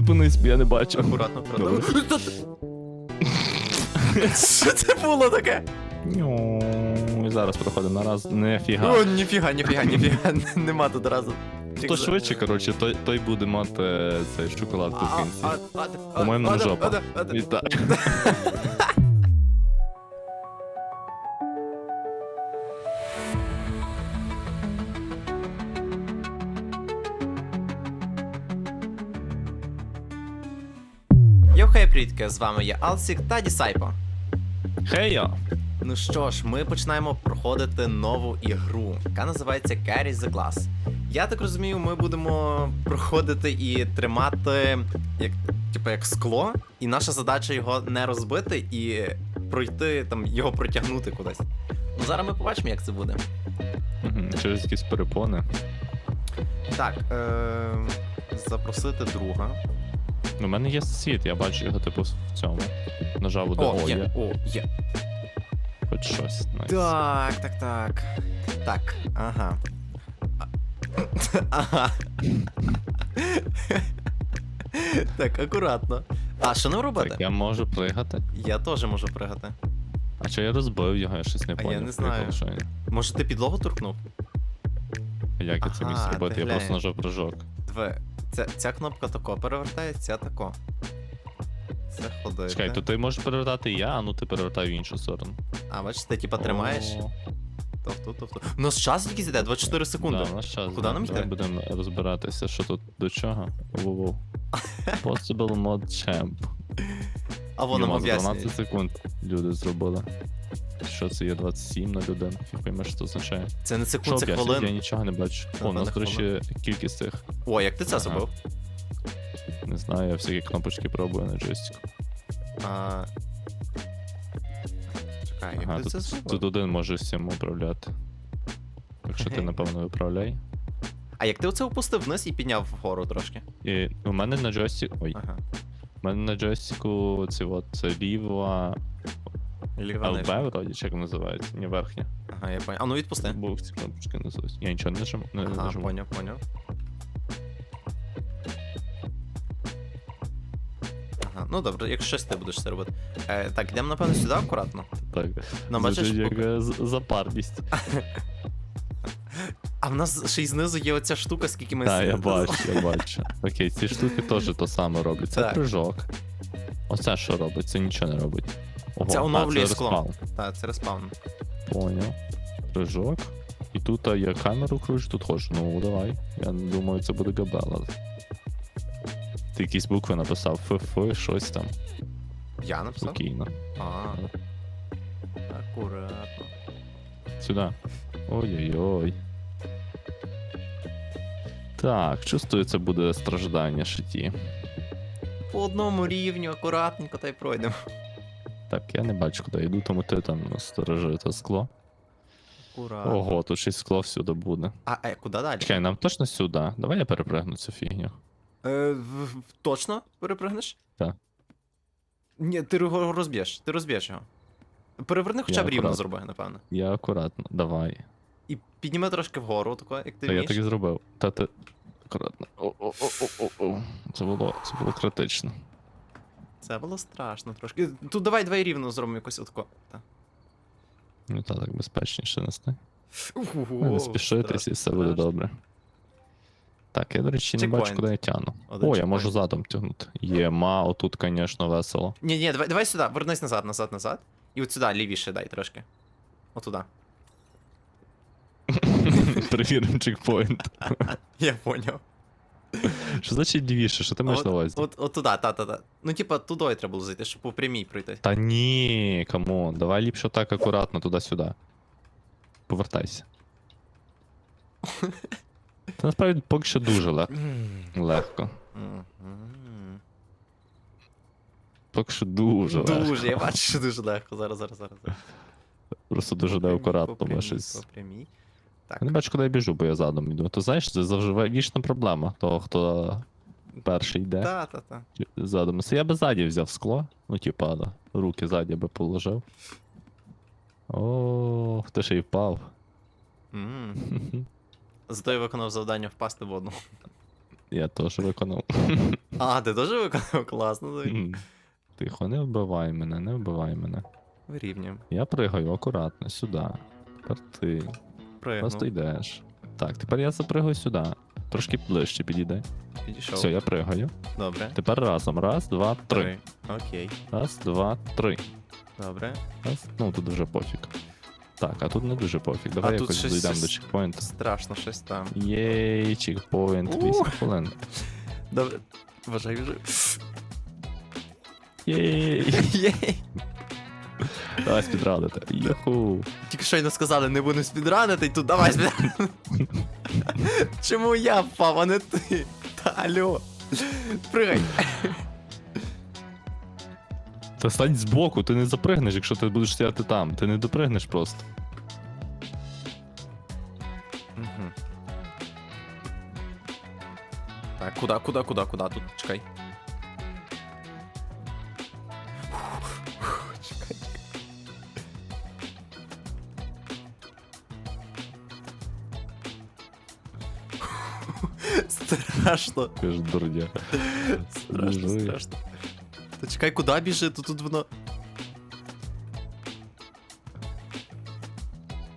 зупинись, бо я не бачу. Акуратно, акуратно. Що це було таке? І зараз проходимо на раз. Нефіга. О, ніфіга, ніфіга, ніфіга. Нема тут разу. Хто швидше, коротше, той, той буде мати цей шоколадку в кінці. По-моєму, жопа. Вітаю. привітки, з вами я Алсік та Дісайпо. Хейя! Ну що ж, ми починаємо проходити нову ігру, яка називається Carry the Glass. Я так розумію, ми будемо проходити і тримати як, типу, як скло, і наша задача його не розбити і пройти там його протягнути кудись. Ну зараз ми побачимо, як це буде. Через якісь перепони. Так, е- запросити друга. У мене є сусід, я бачу його, типу, в цьому. Нажав буде О, є, о, є. Хоч щось. Найс. Так, так, так. Так, ага. Ага. Так, акуратно. А що нам робити? Так, я можу пригати. Я теж можу пригати. А чи я розбив його, я щось не А я поняв. не знаю. Прикол, що. Може ти підлогу торкнув? Як я це міг Ага, зробити? ти Я просто нажав прыжок. Диви, ця, ця кнопка тако перевертає, ця тако. Це ходити. Чекай, то ти можеш перевертати і я, а ну ти перевертай в іншу сторону. А, бачиш, ти типа тримаєш. О, Товту, товту. У нас час якийсь іде, 24 секунди. Да, у нас час. Куди да. нам Давай йти? будемо розбиратися, що тут до чого. Воу-воу. Possible mod champ. А воно Йома, нам за 12 секунд люди зробили. Що це є 27 на людину? Фіг пойме, що це означає. Це не секунд, це? Я хвилин. нічого не бачу. О, у нас, до речі, кількість цих. О, як ти це Ага. зробив? Не знаю, я всякі кнопочки пробую на джойстику. А... Чекай, як Ага, ти тут, це зробив? тут один може всім управляти. Так що ти, напевно, виправляй. А як ти оце опустив вниз і підняв вгору трошки? І у мене на джойстику. Ой, Ага. у мене на джойстику це от Ліва ЛБ, вроді, чи як називається, не верхня. Ага, я понял. А ну відпусти. Бо ці кнопочки називаються. Я нічого не нажиму. Не, Ага, нажиму. поняв, поняв. Ага, ну добре, якщо щось ти будеш це робити. Е, так, йдемо, напевно, сюди акуратно. Так. Ну, бачиш, Звучить як е, з- запарність. А в нас ще й знизу є оця штука, скільки ми Так, я с- бачу, я бачу. Окей, ці штуки теж то саме роблять. Це Так. прыжок. Оце що робить? Це нічого не робить. Ого, Це а, оновлює це скло. Так, це респаун. Поняв. Прыжок. І тут а, я камеру кручу, тут ходжу. Ну, давай. Я думаю, це буде габела. Ти якісь букви написав, ФФ, щось там. Я написав? Спокійно. А. Акуратно. Сюди. Ой-ой-ой. Так, чувствую, це буде страждання шиті. По одному рівню, акуратненько та й пройдемо. Так, я не бачу, куди йду, тому ти там сторожи це скло. Акуратно. Ого, тут ще й скло всюди буде. А, е, куди далі? Чекай, нам точно сюди. Давай я перепригну цю фігню. Е, в- в- точно перепригнеш? Так. Ні, ти його розб'єш, ти розб'єш його. Переверни хоча Я б рівно акуратно. зроби, напевно. Я акуратно, давай. І підніми трошки вгору, тако, як ти Та я вмієш. так і зробив. Та ти. Акуратно. О-о-о-о-о. Це було, це було критично. Це було страшно трошки. Тут давай давай рівно зробимо якось отако. Та. Ну та так безпечніше нести. Не спішитись і все буде добре. Так, я, до речі, не бачу, куди я. Один О, я можу задом тягнути. Єма, отут, звісно, весело. Ні, ні, давай, давай сюди, вернись назад, назад, назад. І от сюди, лівіше дай трошки. Отуда. Перевіримо чекпоінт. Я поняв. Що значить лівіше? Що ти маєш на увазі? От, от туди, та, та, та. Ну, типа, туди треба було зайти, щоб по прямій пройти. Та ні, камон, давай ліпше так акуратно туди-сюди. Повертайся. Та насправді поки що дуже лег... легко. Мгм. Поки що дуже легко. Дуже, я бачу, що дуже легко. Зараз, зараз, зараз. зараз. Просто дуже неакуратно, прямій, щось. По прямій. Так. Я не бачу, куди я біжу, бо я задом йду. То знаєш, це завжди вічна проблема того, хто перший йде Та, та, та. задом. Це я би ззаді взяв скло. Ну, типа, да, руки ззаді би положив. О, хто ще й впав. М. Зато я виконав завдання впасти в воду. Я теж виконав. А, ти теж виконав класно. М. Тихо, не вбивай мене, не вбивай мене. Вирівнюємо. Я пригаю акуратно сюди. Тепер ти. Просто йдеш. Так, тепер я запригаю сюди. Трошки ближче підійди. Підійшов. Все, я пригаю. Добре. Тепер разом. Раз, два, три. Три. Окей. Раз, два, три. Добре. Раз. Ну тут вже пофіг. Так, а тут не дуже пофіг. Давай тут якось щось- дійдемо до щось- чекпоінту. Страшно щось там. Єй, чекпоінт, У. 8 хвилин. Добре. Вважаю вже. Єй. Єй. Давай спідрадити. Юху. Тільки щойно сказали, не будемо спідранити, і тут давай спідранити. Чому я впав, а не ти? Та алло. Пригай. Та стань збоку, ти не запригнеш, якщо ти будеш стояти там. Ти не допригнеш просто. Мгм. Так, куда, куда, куда, куда? Тут. Чекай. Страшно. Ти ж дурня. Страшно, Біжи. страшно. Та чекай, куди біжи? Тут, тут воно.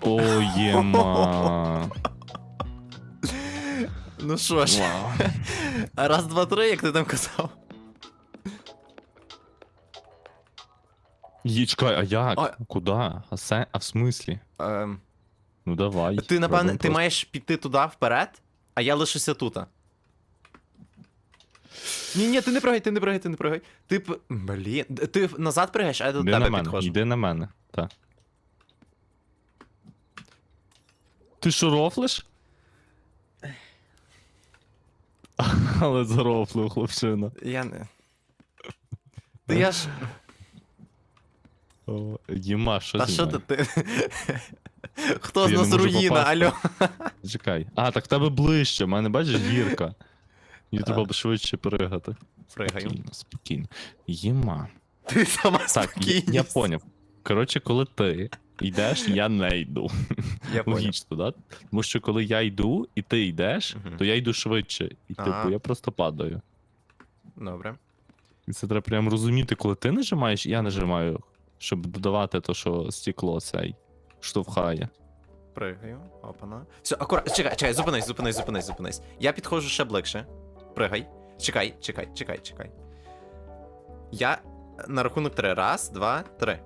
О, єма. Ну що ж, Вау. а раз, два, три, як ти там казав. Є, чекай, а як? А- Куда? А, се... а в смислі? Ем, Ну давай. ти, напевне, ти просто. маєш піти туди вперед, а я лишуся тут. Ні, ні, ти не пригай, ти не пригай, ти не пригай. Ти п... Блін, ти назад пригаєш, а я до Йди тебе на мене, підходжу. йди на мене. Так. Ти що рофлиш? Але зарофлив, хлопчина. Я не. Ти я ж. О, Єма, що Та зі що мною? ти? ти? Хто з Я не нас можу руїна, попасти. алло? Чекай. А, так в тебе ближче, в мене бачиш гірка. Мені Так. треба швидше пригати. Пригаю. Спокійно, спокійно. Єма. Ти сама Так, я, спокійність. я поняв. Коротше, коли ти йдеш, я не йду. Я поняв. Логічно, да? Тому що коли я йду і ти йдеш, Мгм. то я йду швидше. І Ага. типу, я просто падаю. Добре. І це треба прям розуміти, коли ти нажимаєш, я нажимаю, щоб додавати то, що стекло цей штовхає. Пригаю. Опана. Все, акуратно. Чекай, чекай, зупинись, зупинись, зупинись, зупинись. Я підходжу ще ближче. Пригай. Чекай, чекай, чекай, чекай. Я на рахунок три. Раз, два, три.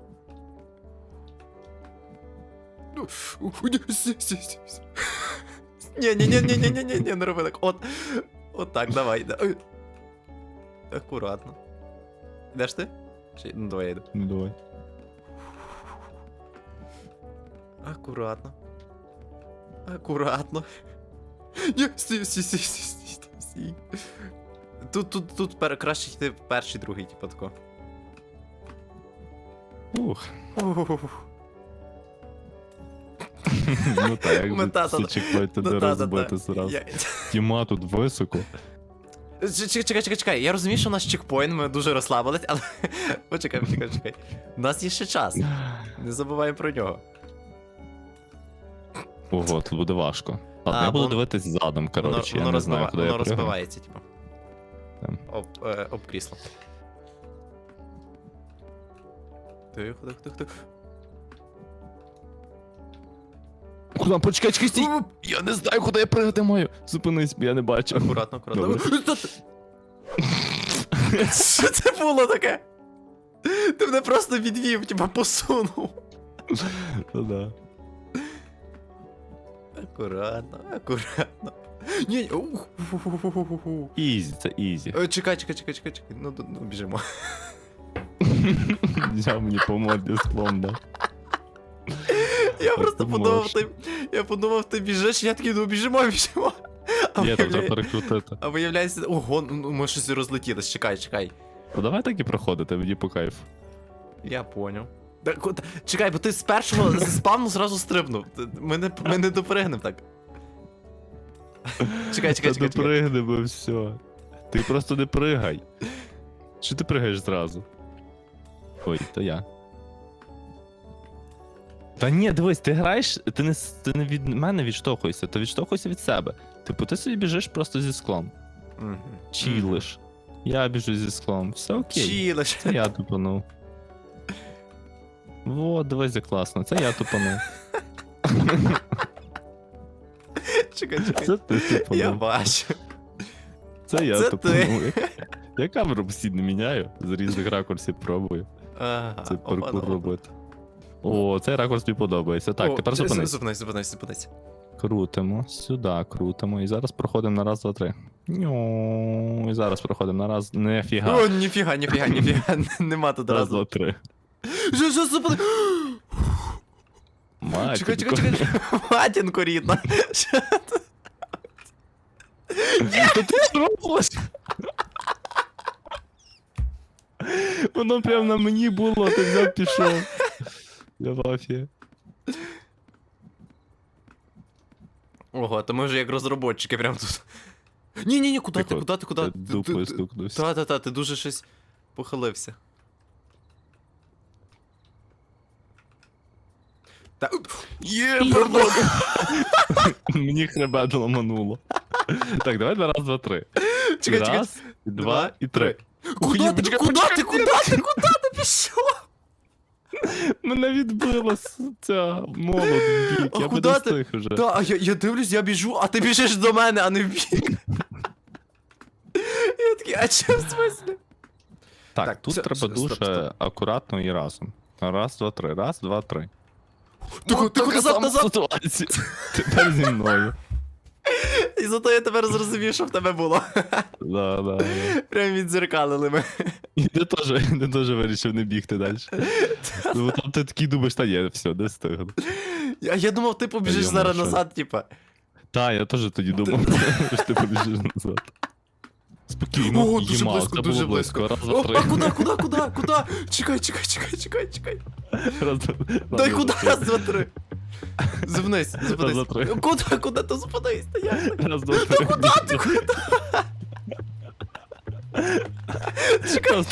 Ну, ні, сі, сі, сі, сі. Ні, ні, ні, ні, ні, ні, ні, не роби так. От. От так, давай. да-. Акуратно. Йдеш ти? Чи, ну, давай я йду. Ну давай. Акуратно. Акуратно. Ні, стій, стій, стій, стій, стій. Тут, тут, тут пер, краще йти перший, другий, типу тако. Ух. Ух. Ну так, як всі чекпоінти Ну, розбити зразу. Тіма тут високо. Чекай, чекай, чекай, чекай. Я розумію, що у нас чекпоінт, ми дуже розслабились, але. Почекай, почекай, чекай. У нас є ще час. Не забуваємо про нього. Ого, тут буде важко. Ладно, А, я буду воно- дивитись задом, Воно, коротше, я воно, не знаю, куди воно я розбивається, типу. Там. Об, е, об крісло. Тихо, тихо, тихо, тихо. Куда? Почекай, чекай, стій! Я не знаю, куди я пригати маю. Зупинись, я не бачу. Акуратно, акуратно. Що Що це було таке? Ти мене просто відвів, типа посунув. Ну да. Акуратно, акуратно. Ні, ні, ух. Ізі, це ізі. Е, Чекай, чекай, чекай, чекай, чекай. Ну, ну біжимо. Взяв мені по моді склом, да. Я просто ти подумав, можеш. ти. Я подумав, ти біжиш, я такий, ну біжимо, біжимо. А Є, там виявляє- перекрутити. А виявляється, ого, ну ми щось розлетілись, чекай, чекай. Ну давай так і проходити, мені по кайфу. Я поняв. Да, ку- чекай, бо ти з першого зі спавну зразу стрибнув. Ми не, ми не допригнемо так. Чекай, чекай, чекай. чекай. допригнемо, все. Ти просто не пригай. Чи ти пригаєш зразу? Ой, то я. Та ні, дивись, ти граєш, ти не, с- ти не від мене відштовхуєшся, ти відштовхуєшся від себе. Типу, ти собі біжиш просто зі склом. Мгм. Чілиш. Я біжу зі склом. Все окей. Чілиш. Це я тупанув. Во, дивись, як класно. Це я тупанув. Чекай, чекай. Це ти Я тупанув. бачу. Це я це тупанув. Я камеру постійно міняю, з різних ракурсів пробую. Ага, Це опа, паркур ну. робити. О, цей ракурс мені подобається. Так, О, тепер з- зупинись. Зупинись, зупинись, зупинись. Крутимо, сюди крутимо. І зараз проходимо на раз, два, три. Ню, І зараз проходимо на раз. Нефіга. О, ніфіга, ніфіга, ніфіга. Нема тут Раз, разу. два, три. Що, що, зупини? Мать, Чекай, чекай, чекай. Матінко рідна. Що? Та ти що робиш? Воно прям на мені було, ти взяв пішов. Я в. Ого, то ми вже як розроботчики прям тут. Ні, ні, ні, куди ти, куди ти, куди? Ти Дупою стукнувся. Та, та, та, ти дуже щось похилився. Та... Є, пардон! Мені хребет ламануло. Так, давай на раз, два, три. Чекай, чекай. Раз, два і три. Куди Ой, ти, почекай, ти, куди ти, куди ти пішов? Мене відбила ця молот в бік. Я не ти? вже. Та, а я, я дивлюсь, я біжу, а ти біжиш до мене, а не в бік. Я такий, а що в смислі? Так, Так, тут все, треба дуже стоп, стоп. акуратно і разом. Раз, два, три. Раз, два, три. Ти, ку- ти куди сама назад? ситуація. Тепер зі мною. І зато я тепер зрозумів, що в тебе було. Да, да, да. Прям відзеркалили ми. І ти теж, ти теж вирішив не бігти далі. Ну, бо там ти такий думаєш, та є, все, не встигну. Я, я думав, ти побіжиш Та зараз назад, типа. Та, я теж тоді думав, що ти побіжиш назад. Спокійно, О, дуже їма, близько, це дуже було близько. Раз, О, три. а куди, куди, куди, куди? Чекай, чекай, чекай, чекай, чекай. Раз, два- Дай куди, раз, два, три. Зупинись, Раз, зупинись. два, три. Куди, куди, то зупинись, та я. Раз, два, три. куди ти, куди? Чекай,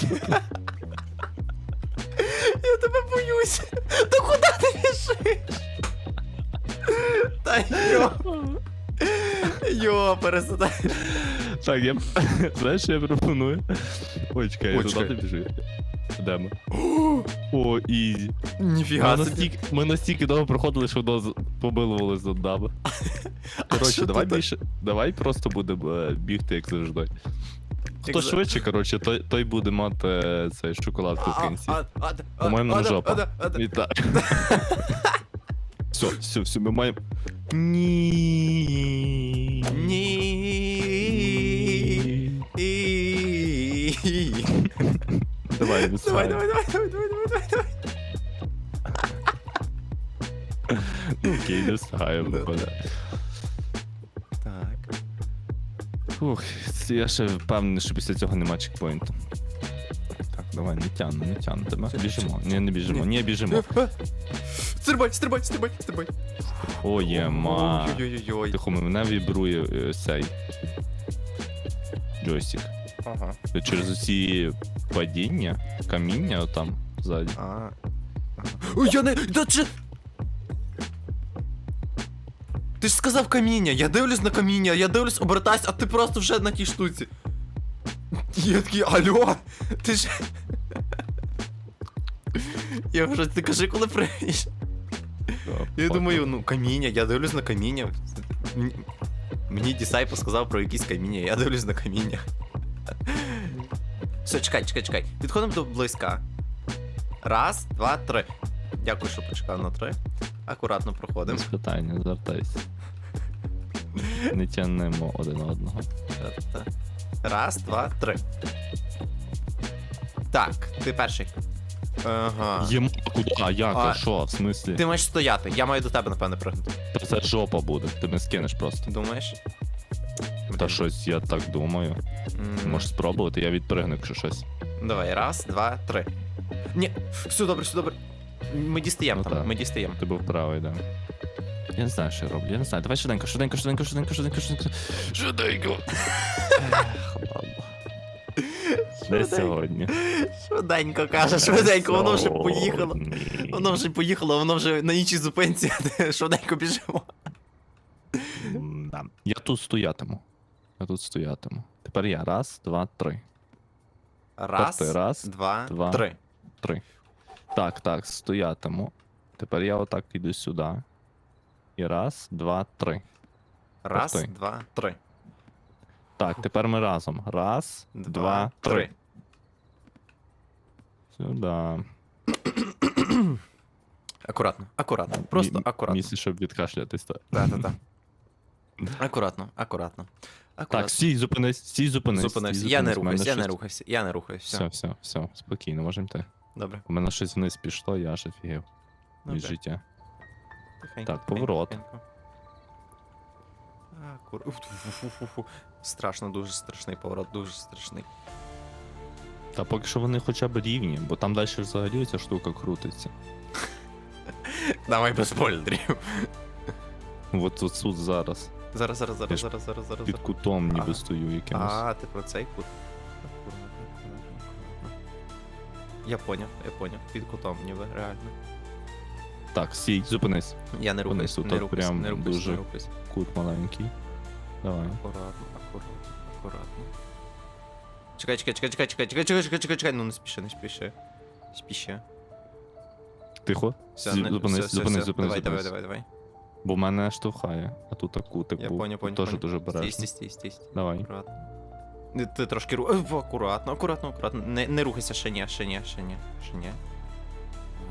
я тебе боюсь. Та куди ти біжиш? Та йо. Йо, пересадай. Так, я. Знаєш, що я пропоную? Ой, чекай, я Ой, туди чекай. біжу. Де ми? О, ізі. Ми Ніфіга собі. настільки, ми настільки довго проходили, що воно з- побилували з нами. що Коротше, давай більше. Давай просто будемо е, бігти, як завжди. Хто за- швидше, коротше, той, той буде мати е, цей шоколадку в кінці. А, а, а, По-моєму, а, жопа. а, а, а, Вітаю. Все, все, все, ми маємо. Ні. Ні. І- Давай, Давай, давай, давай, давай, давай, давай, давай, давай. Ну, окей, не встигаємо. Да. виходить. Так. Фух, це я ще впевнений, що після цього нема чекпоінту. Так, давай, не тягну, не тягну тебе. Все, Біжимо. Ні, не біжимо, Ні. біжимо. Стрибай, стрибай, стрибай, стрибай. О, є, ма. Ой-ой-ой. Тихо, мене вібрує е, цей джойстик. Ага. Через ці падіння, каміння там ззаді. А. Ага. Ой, я не. Да чи... Ти ж сказав каміння, я дивлюсь на каміння, я дивлюсь, обертаюсь, а ти просто вже на тій штуці. Я такий, алло, ти ж. Я вже ти кажи, коли приїдеш. Я думаю, ну каміння, я дивлюсь на каміння. Мені Дісайпо сказав про якісь каміння, я дивлюсь на каміння. Все, чекай, чекай, чекай. Підходимо до близька. Раз, два, три. Дякую, що почекав на три. Акуратно проходимо. Без питання, звертайся. Не тягнемо один одного. Раз, два, три. Так, ти перший. Ага. Куди? А як? А- А що? В смислі? Ти маєш стояти, я маю до тебе, напевне, пригнути. Та це жопа буде, ти не скинеш просто. Думаєш? Та щось, я так думаю. М, Можеш спробувати, я відпригну, якщо щось. Давай, раз, два, три. Ні, все добре, все добре. Ми дістаємо Ну там, так. ми дістаємо. Ти був правий, да. Я не знаю, що я роблю. Я не знаю. Давай швиденько, швиденько, швиденько, швиденько, швиденько, швиденько. Швиденько. Швиденько. сьогодні. Швиденько каже, швиденько, воно вже поїхало. Сьогодні. Воно вже поїхало, воно вже на іншій зупинці, швиденько біжимо. М, да. Я тут стоятиму. Я тут стоятиму. Тепер я. Раз, два, три. Раз, ти, раз, два, два. три. Три. Так, так, стоятиму. Тепер я отак іду сюди. І раз, два, три. Раз, ти. два, три. Так, тепер ми разом. Раз, два, три. Сюди. Акуратно, акуратно. Просто акуратно. Місце, щоб відкашлятись. Так, Да-да-да. Акуратно, акуратно. Так Акуратно. стій, зупинись, стій, зупинись. Зупинився. стій, Я не зупинись. Мене рухаюсь, я не щось- рухаюсь, я не рухаюсь. Все, Все, все, все, спокійно, можемо йти. добре. У мене щось вниз пішло, я аж офігів від Добре. життя. Тихенько, Так, тихенько, поворот. тихенько. Акур... Уф, фу, фу, фу, фу. Страшно, дуже страшний поворот, дуже страшний. Та поки що вони хоча б рівні, бо там далі взагалі ця штука крутиться. Давай без спойлерів. От тут тут зараз. Зараз, зараз, зараз, зараз, зараз, зараз. Під кутом ніби стою якимось. А, ти про цей кут. Я поняв, я поняв. Під кутом ніби, реально. Так, стій, зупинись. Я не рухаюсь, не рухаюсь, не рухаюсь, не рухаюсь. Кут маленький. Давай. Акуратно, акуратно, акуратно. Чекай, чекай, чекай, чекай, чекай, чекай, чекай, чекай, чекай, чекай, ну не спіши, не спіши. Спіши. Тихо. Все, зупинись, зупинись, зупинись, Давай, давай, давай, давай. Бо мене штовхає, а тут кутик Я був. поняв, Тут поняв, теж дуже бережно. стій, стій, стій, стій. Давай. Акуратно. Ти- Ти трошки ру... Е, Акуратно, акуратно, акуратно. Не, не рухайся, ще ні, ще ні, ще ні, ще ні.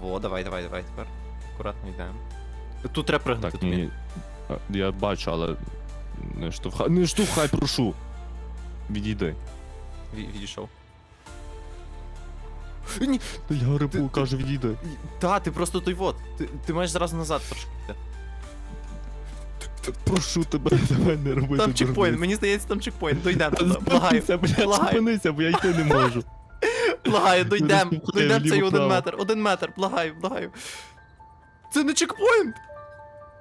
Во, давай, давай, давай тепер. Акуратно йдемо. Тут треба пригнути Так, ні. Я бачу, але. Не штовхай. Не штовхай, прошу. Відійди. Ві- Відійшов. Ні, я рибу кажу, відійди. та, ти просто той вот. Ти, ти маєш зразу назад трошки йти. Прошу тебе, давай не роби. Там чекпоінт, мені здається, там чекпоінт. Дойдемо туди. Благаю, благаю. зупинися, бо я йти не можу. благаю, дойдемо. Дойдемо цей один метр, один метр, благаю, благаю. Це не чекпоінт!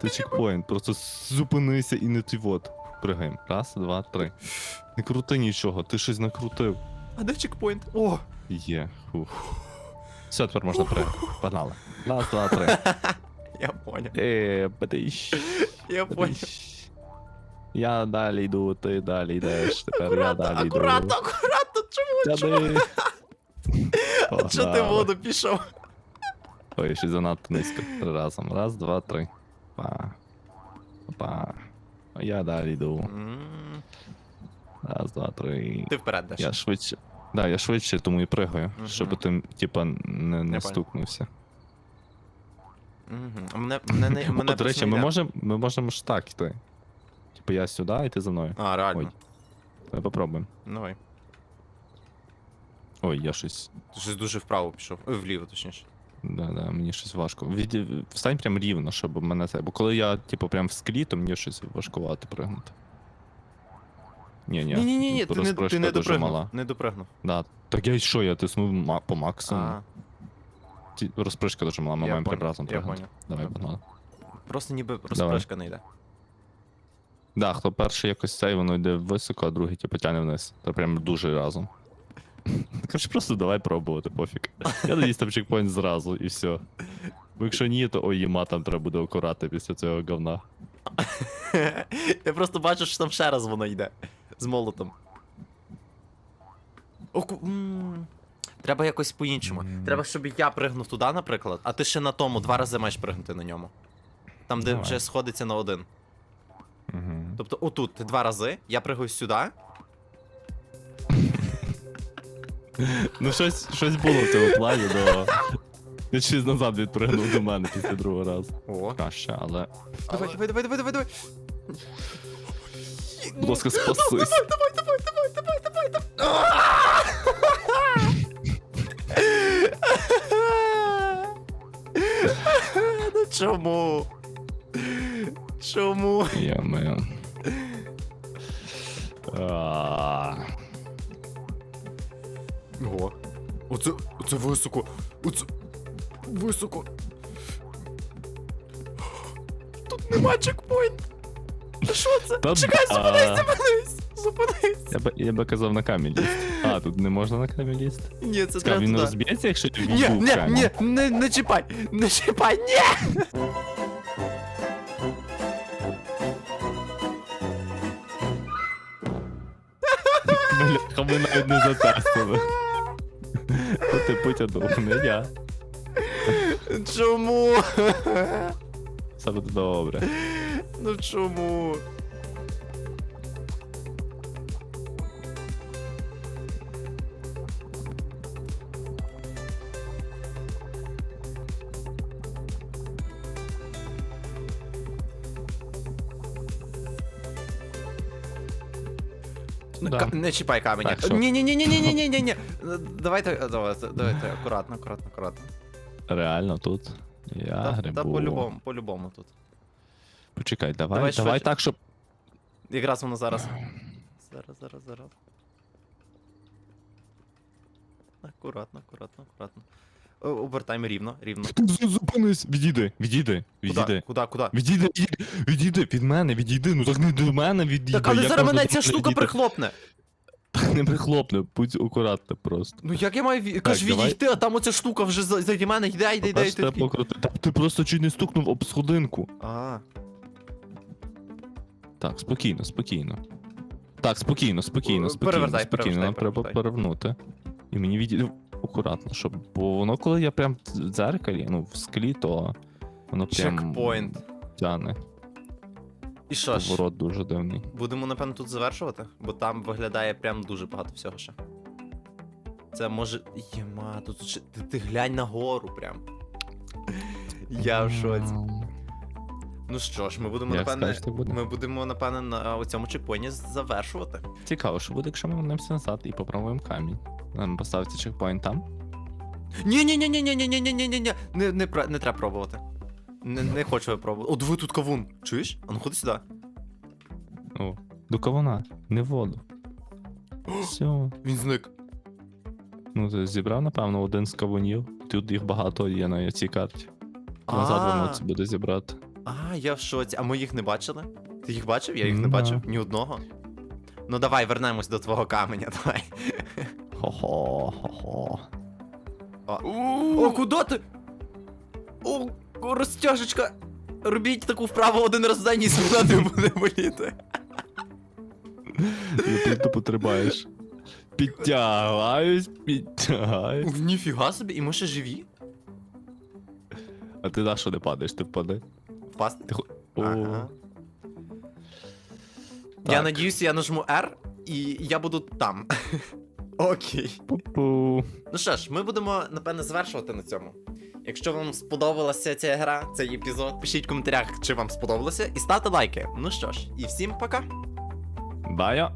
Це чекпоінт, просто зупинися і не ти вот. Пригаємо. Раз, два, три. Не крути нічого, ти щось накрутив. А де чекпоінт? О! Є. Фух. Все, тепер можна пригати. Погнали. Раз, два, три. Я поняв. Е, бадиш. Я поняв. бадиш. Я далі йду, ти далі йдеш. Тепер я далі йду. акуратно, акуратно, чому? Тяни. Що ти в Погнали. воду пішов? Ой, ще занадто низько. Три разом. Раз, два, три. Па. Па. Я далі йду. М, Раз, два, три. Ти вперед даш. Я швидше. Да, я швидше, тому і пригаю, Мгм. щоб ти, типа, не, не понял. стукнувся. Мгм. Мене, мене, не, мене О, до речі, просто ми не йде. можемо ми можемо ж так йти. Типа я сюди, і ти за мною. А, реально. Ой. Давай попробуємо. Давай. Ой, я щось. Ти щось дуже вправо пішов. Е, Вліво, точніше. Да, да, мені щось важко. Від... Встань прям рівно, щоб мене це. Бо коли я, типу, прям в склі, то мені щось важкувато пригнути. Ні, ні. Ні, ні, ні, ти не, ти не дуже допригнув. мала. Не допригнув. Да. Так я й що, я тиснув ма- по А, максимуму. Ті- Розпришка дуже мала, ми я маємо понял, разом я понял. Давай, погнали. Просто ніби розпришка не йде. Да, хто перший якось цей, воно йде високо, а другий типу тягне вниз. Та прям дуже разом. Короче, просто давай пробувати, пофіг. Я надіюсь там чекпоінт зразу і все. Бо якщо ні, то ой, їма там треба буде акурати після цього говна. Я просто бачу, що там ще раз воно йде. З молотом. Оку... м. Треба якось по-іншому. Треба, щоб я пригнув туди, наприклад, а ти ще на тому два рази маєш пригнути на ньому. Там, де Давай. вже сходиться на один. Угу. Тобто отут ти два рази, я пригаю сюди. Ну, щось, щось було в цьому плані, но. Я щось назад відпригнув до мене після другого разу. О. Краще, але. Давай, давай, давай, давай, давай, давай. Будь ласка, спасись. Давай, давай, давай, давай, давай, давай, давай. Чому? Чому? Я мен. А, Ого. Оце, оце високо. Оце високо. Тут нема чекпоінт. Що це? Та Чекай, да. зупинись, зупинись. Зупинись. Я би, я казав на камінь. А, тут не можна на камінь лізти. Ні, це треба він туди. розб'ється, якщо я Ні, ні, ні, не, не чіпай, не чіпай, ні! Бляха, ми навіть не затестили. То ти потягнув, не я. Чому? Все буде добре. Ну чому? Да. Ка- Не чіпай каменя. Так, що? Ні, ні, ні, ні, ні, ні, ні, ні, ні. Давайте, давайте, давайте, акуратно, акуратно, акуратно. Реально тут. Я Та, грибу. та по-любому, по-любому тут. Почекай, давай, Давай давай, швидше. так, щоб. Якраз воно зараз. Зараз, зараз, зараз. Акуратно, акуратно, акуратно. О, рівно, рівно. З- Зупинись! Відійди, відійди, відійди. Куда, куда? Відійди, відійди, відійди, від мене, відійди, ну так не до мене відійди. Так, але зараз мене ця штука прихлопне. Не прихлопне, будь акуратно просто. Ну як я маю давай. відійти, а там оця штука вже за- заді мене йде, йде, йде, йде. Ти просто чуть не стукнув об сходинку. А, Так, спокійно, спокійно. Так, спокійно, спокійно, Е, спокійно, перевертай, спокійно. Нам треба перевернути. І мені відійти акуратно, щоб. Бо воно, коли я прям в дзеркалі, ну, в склі, то воно прям чекпоінт. тяне. І що ж, Поворот дуже дивний. будемо, напевно, тут завершувати, бо там виглядає прям дуже багато всього ще. Це може. Єма, тут ще. Ти, ти глянь нагору прям. Я в шоці. Ну що ж, ми будемо, Як напевне. скажеш, так буде. Ми будемо, напевне, на цьому чекпоінті завершувати. Цікаво, що буде, якщо ми вернемося назад і попробуємо камінь. Нам поставити чекпоінт там. Ні, ні, ні, ні, ні, ні, ні, ні, ні, ні, ні. Не, не, пра- не треба пробувати. Не, не хочу я пробувати. О, диви тут кавун. Чуєш? А ну ходи сюди. О, до кавуна, не в воду. Все. Він зник. Ну, ти зібрав, напевно, один з кавунів. Тут їх багато є на цій карті. Назад А. вернутися буде зібрати. А, я в шоці. А ми їх не бачили? Ти їх бачив? Я їх не бачив. Ні одного. Ну давай, вернемось до твого каменя, давай. Хо-хо, хо-хо. О, куди ти? О, розтяжечка. Робіть таку вправу один раз в день і спина не буде боліти. І ти тупо потребаєш. Підтягаюсь, підтягаюсь. Ніфіга собі, і ми ще живі? А ти на що не падаєш, ти впади. Ти Ага. Я Так. надіюся, я нажму R і я буду там. Окей. пу-пу. Ну що ж, ми будемо, напевне, завершувати на цьому. Якщо вам сподобалася ця гра, цей епізод, пишіть в коментарях, чи вам сподобалося, і ставте лайки. Ну що ж, і всім пока. Бая.